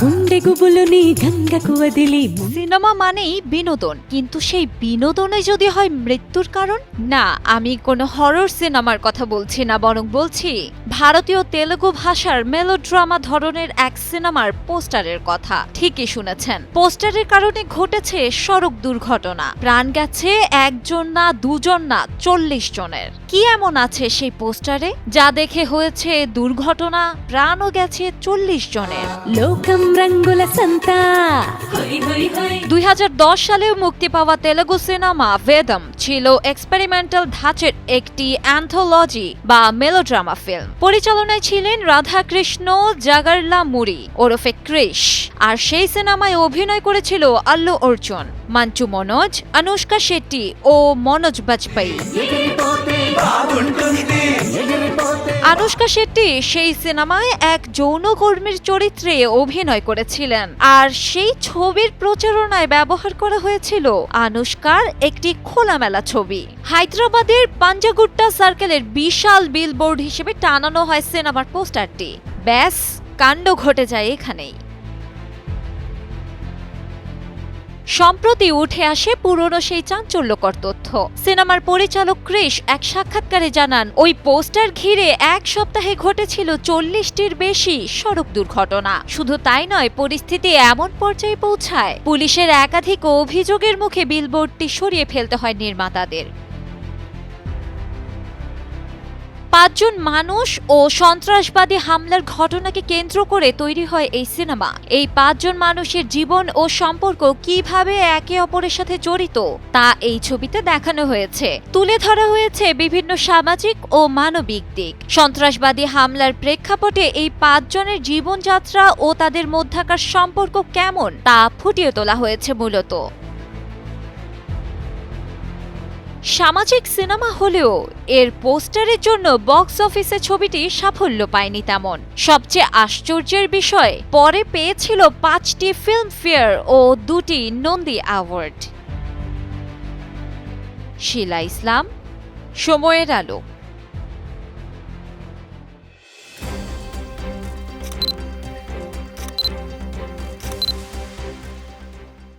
గుండె గుబులుని గంగకు వదిలి সিনেমা মানেই বিনোদন। কিন্তু সেই বিনোদনে যদি হয় মৃত্যুর কারণ? না আমি কোনো হরর সিনেমার কথা বলছি না বরং বলছি ভারতীয় তেলেগু ভাষার মেলোড্রামা ধরনের এক সিনেমার পোস্টারের কথা। ঠিকই শুনেছেন। পোস্টারের কারণে ঘটেছে সড়ক দুর্ঘটনা। প্রাণ গেছে একজন না দুজন না চল্লিশ জনের। কি এমন আছে সেই পোস্টারে? যা দেখে হয়েছে দুর্ঘটনা প্রাণও গেছে চল্লিশ জনের। লোকম রঙ্গুলা সন্তা। হই হই হই। দুই সালেও মুক্তি পাওয়া তেলুগু সিনেমা বেদম ছিল এক্সপেরিমেন্টাল ধাঁচের একটি অ্যান্থোলজি বা মেলোড্রামা ফিল্ম পরিচালনায় ছিলেন রাধাকৃষ্ণ জাগারলা মুরি ওরফে ক্রিশ আর সেই সিনেমায় অভিনয় করেছিল আল্লু অর্জুন, মাঞ্চু মনোজ অনুষ্কা শেট্টি ও মনোজ বাজপেয়ী। আনুষ্কা শেট্টি সেই সিনেমায় এক যৌনকর্মীর চরিত্রে অভিনয় করেছিলেন। আর সেই ছবির প্রচারণায় ব্যবহার করা হয়েছিল আনুষ্কার একটি খোলামেলা ছবি। হায়দ্রাবাদের পাঞ্জাগুট্টা সার্কেলের বিশাল বিলবোর্ড হিসেবে টানানো হয় সিনেমার পোস্টারটি। ব্যাস, কাণ্ড ঘটে যায় এখানেই। সম্প্রতি উঠে আসে পুরনো সেই চাঞ্চল্যকর তথ্য। সিনেমার পরিচালক ক্রিশ এক সাক্ষাৎকারে জানান, ওই পোস্টার ঘিরে এক সপ্তাহে ঘটেছিল চল্লিশটির বেশি সড়ক দুর্ঘটনা। শুধু তাই নয়, পরিস্থিতি এমন পর্যায়ে পৌঁছায়। পুলিশের একাধিক অভিযোগের মুখে বিলবোর্ডটি সরিয়ে ফেলতে হয় নির্মাতাদের। পাঁচজন মানুষ ও সন্ত্রাসবাদী হামলার ঘটনাকে কেন্দ্র করে তৈরি হয় এই সিনেমা। এই পাঁচজন মানুষের জীবন ও সম্পর্ক কীভাবে একে অপরের সাথে জড়িত, তা এই ছবিতে দেখানো হয়েছে। তুলে ধরা হয়েছে বিভিন্ন সামাজিক ও মানবিক দিক। সন্ত্রাসবাদী হামলার প্রেক্ষাপটে এই পাঁচজনের জীবনযাত্রা ও তাদের মধ্যাকার সম্পর্ক কেমন, তা ফুটিয়ে তোলা হয়েছে মূলত। সামাজিক সিনেমা হলেও এর পোস্টারের জন্য বক্স অফিসে ছবিটি সাফল্য পায়নি তেমন। সবচেয়ে আশ্চর্যের বিষয়, পরে পেয়েছিল পাঁচটি ফিল্মফেয়ার ও দুটি নন্দী অ্যাওয়ার্ড শিলা ইসলাম, সময়ের আলো।